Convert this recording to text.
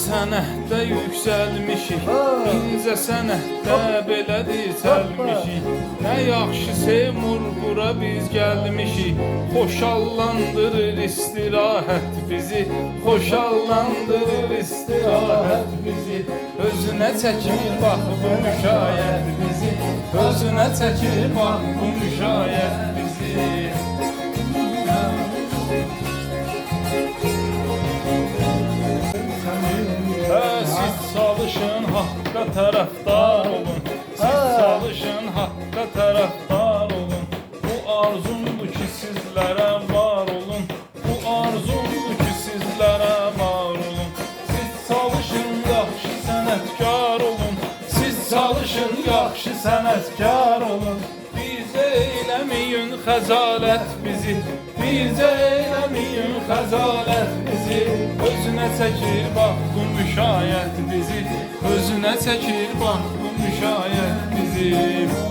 sənətdə yüksəlmişik. İncə sənətdə belə dizəlmişik Nə yaxşı Seymur bura biz gəlmişik Xoşallandırır istirahət bizi. Xoşallandırır istirahət bizi. Özünə çəkir bax bu müşayət bizi. Özünə çəkir bax bu müşayət Hə, siz çalışın, haqqa tərəfdar olun. Siz çalışın, haqqa tərəfdar olun. Bu arzumdur ki, sizlərə var olun. Bu arzumdur ki, sizlərə var olun. Siz çalışın, yaxşı sənətkar olun. Siz çalışın, yaxşı sənətkar olun. Bizə eləməyin xəcalət bizi. Xəcalət bizi. Özünə çəkir bax bu müşayət bizi. Özünə çəkir bax bu müşayət bizi.